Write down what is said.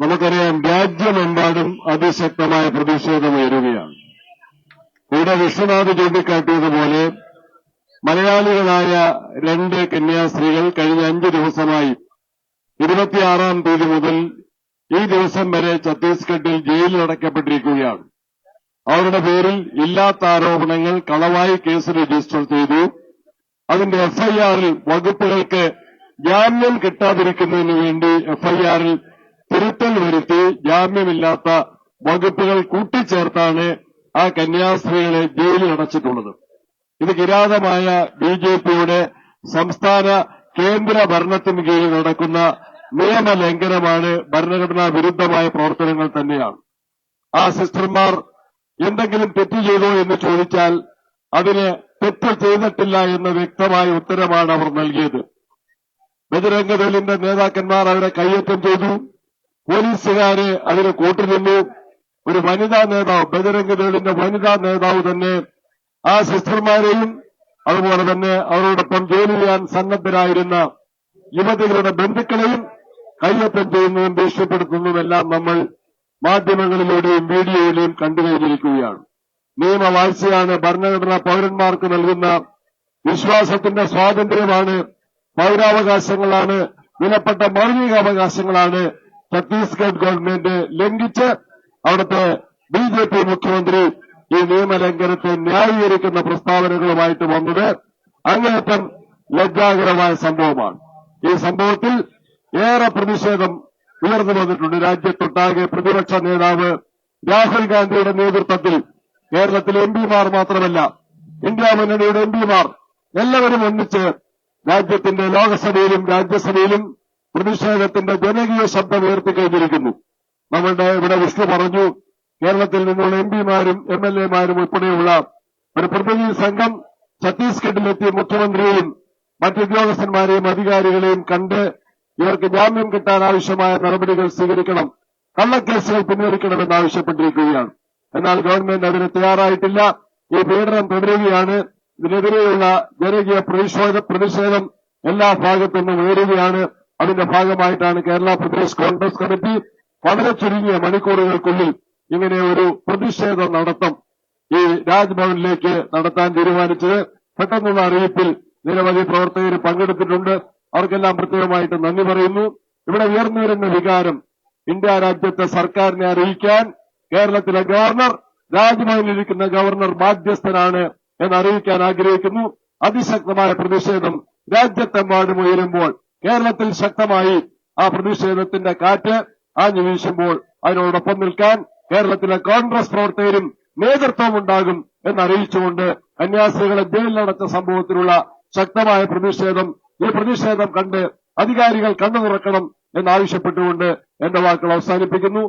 നമുക്കറിയാം രാജ്യമെമ്പാടും അതിശക്തമായ പ്രതിഷേധം ഉയരുകയാണ്. ഇവിടെ വിശ്വനാഥ് ചൂണ്ടിക്കാട്ടിയതുപോലെ മലയാളികളായ രണ്ട് കന്യാസ്ത്രീകൾ കഴിഞ്ഞ അഞ്ച് ദിവസമായി ഇരുപത്തിയാറാം തീയതി മുതൽ ഈ ദിവസം വരെ ഛത്തീസ്ഗഡിൽ ജയിലിൽ അടയ്ക്കപ്പെട്ടിരിക്കുകയാണ്. അവരുടെ പേരിൽ ഇല്ലാത്ത ആരോപണങ്ങൾ കളവായി കേസ് രജിസ്റ്റർ ചെയ്തു. അതിന്റെ എഫ്ഐആറിൽ വകുപ്പുകൾക്ക് ജാമ്യം കിട്ടാതിരിക്കുന്നതിന് വേണ്ടി എഫ്ഐആറിൽ തിരുത്തൽ വരുത്തി ജാമ്യമില്ലാത്ത വകുപ്പുകൾ കൂട്ടിച്ചേർത്താണ് ആ കന്യാസ്ത്രീകളെ ജയിലിൽ അടച്ചിട്ടുള്ളത്. ഇത് കിരാതമായ ബി ജെ പിയുടെ സംസ്ഥാന കേന്ദ്ര ഭരണത്തിന് കീഴിൽ നടക്കുന്ന നിയമലംഘനമാണ് ഭരണഘടനാ വിരുദ്ധമായ പ്രവർത്തനങ്ങൾ തന്നെയാണ്. ആ സിസ്റ്റർമാർ എന്തെങ്കിലും തെറ്റ് ചെയ്തോ എന്ന് ചോദിച്ചാൽ അതിന് തെറ്റ് ചെയ്തിട്ടില്ല എന്ന വ്യക്തമായ ഉത്തരമാണ് അവർ നൽകിയത്. ബജരംഗദളിന്റെ നേതാക്കന്മാർ അവരെ കയ്യേറ്റം ചെയ്തു. പോലീസുകാര് അതിന് കൂട്ടുനിന്നു ഒരു വനിതാ നേതാവ് ബജരംഗദളിന്റെ വനിതാ നേതാവ് തന്നെ ആ സിസ്റ്റർമാരെയും അതുപോലെ തന്നെ അവരോടൊപ്പം ജോലി ചെയ്യാൻ സന്നദ്ധരായിരുന്ന യുവതികളുടെ ബന്ധുക്കളെയും കയ്യേറ്റം ചെയ്യുന്നതും ഭീഷണിപ്പെടുത്തുന്നതുമെല്ലാം നമ്മൾ മാധ്യമങ്ങളിലൂടെയും വീഡിയോയിലെയും കണ്ടുകഴിഞ്ഞിരിക്കുകയാണ് നിയമവാഴ്ചയാണ് ഭരണഘടന പൌരന്മാർക്ക് നൽകുന്ന വിശ്വാസത്തിന്റെ സ്വാതന്ത്ര്യമാണ് പൌരാവകാശങ്ങളാണ് വിലപ്പെട്ട മൗലിക അവകാശങ്ങളാണ് ഛത്തീസ്ഗഡ് ഗവൺമെന്റ് ലംഘിച്ച് അവിടുത്തെ ബി ജെ പി മുഖ്യമന്ത്രി ഈ നിയമലംഘനത്തെ ന്യായീകരിക്കുന്ന പ്രസ്താവനകളുമായിട്ട് വന്നത് അങ്ങേയറ്റം ലജ്ജാകരമായ സംഭവമാണ്. ഈ സംഭവത്തിൽ ഏറെ പ്രതിഷേധം ഉയർന്നു വന്നിട്ടുണ്ട്. രാജ്യത്തൊട്ടാകെ പ്രതിപക്ഷ നേതാവ് രാഹുൽ ഗാന്ധിയുടെ നേതൃത്വത്തിൽ കേരളത്തിലെ എം പിമാർ മാത്രമല്ല ഇന്ത്യ മുന്നണിയുടെ എം പിമാർ എല്ലാവരും ഒന്നിച്ച് രാജ്യത്തിന്റെ ലോകസഭയിലും രാജ്യസഭയിലും പ്രതിഷേധത്തിന്റെ ജനകീയ ശബ്ദം ഉയർത്തിക്കഴിഞ്ഞിരിക്കുന്നു. നമ്മളുടെ ഇവിടെ വിഷ്ണു പറഞ്ഞു കേരളത്തിൽ നിന്നുള്ള എം പിമാരും എം എൽ എമാരും ഉൾപ്പെടെയുള്ള ഒരു പ്രതിനിധി സംഘം ഛത്തീസ്ഗഡിലെത്തി മുഖ്യമന്ത്രിയെയും മറ്റുദ്യോഗസ്ഥന്മാരെയും അധികാരികളെയും കണ്ട് ഇവർക്ക് ജാമ്യം കിട്ടാൻ ആവശ്യമായ നടപടികൾ സ്വീകരിക്കണം കള്ളക്കേസുകൾ പിൻവലിക്കണമെന്ന് ആവശ്യപ്പെട്ടിരിക്കുകയാണ്. എന്നാൽ ഗവൺമെന്റ് അതിന് തയ്യാറായിട്ടില്ല. ഈ പീഡനം തുടരുകയാണ്. ഇതിനെതിരെയുള്ള ജനകീയ പ്രതിഷേധ എല്ലാ ഭാഗത്തു നിന്നും ഉയരുകയാണ്. അതിന്റെ ഭാഗമായിട്ടാണ് കേരള പ്രദേശ് കോൺഗ്രസ് കമ്മിറ്റി വളരെ ചുരുങ്ങിയ മണിക്കൂറുകൾക്കുള്ളിൽ ഇങ്ങനെ ഒരു പ്രതിഷേധ നടത്തം ഈ രാജ്ഭവനിലേക്ക് നടത്താൻ തീരുമാനിച്ചത്. പെട്ടെന്നുള്ള അറിയിപ്പിൽ നിരവധി പ്രവർത്തകർ പങ്കെടുത്തിട്ടുണ്ട്. അവർക്കെല്ലാം പ്രത്യേകമായിട്ട് നന്ദി പറയുന്നു. ഇവിടെ ഉയർന്നു വരുന്ന വികാരം ഇന്ത്യ രാജ്യത്തെ സർക്കാരിനെ അറിയിക്കാൻ കേരളത്തിലെ ഗവർണർ രാജ്ഭവനിലിരിക്കുന്ന ഗവർണർ ബാധ്യസ്ഥനാണ് എന്ന് അറിയിക്കാൻ ആഗ്രഹിക്കുന്നു. അതിശക്തമായ പ്രതിഷേധം രാജ്യത്തെമ്പാടും ഉയരുമ്പോൾ കേരളത്തിൽ ശക്തമായി ആ പ്രതിഷേധത്തിന്റെ കാറ്റ് ആഞ്ഞു വീശുമ്പോൾ അതിനോടൊപ്പം നിൽക്കാൻ കേരളത്തിലെ കോൺഗ്രസ് പ്രവർത്തകരും നേതൃത്വം ഉണ്ടാകും എന്നറിയിച്ചുകൊണ്ട് കന്യാസ്ത്രീകളെ ജയിലിലടച്ച സംഭവത്തിലുള്ള ശക്തമായ പ്രതിഷേധം ഈ പ്രതിഷേധം കണ്ട് അധികാരികൾ കണ്ണു തുറക്കണം എന്നാവശ്യപ്പെട്ടുകൊണ്ട് എന്റെ വാക്കുകൾ അവസാനിപ്പിക്കുന്നു.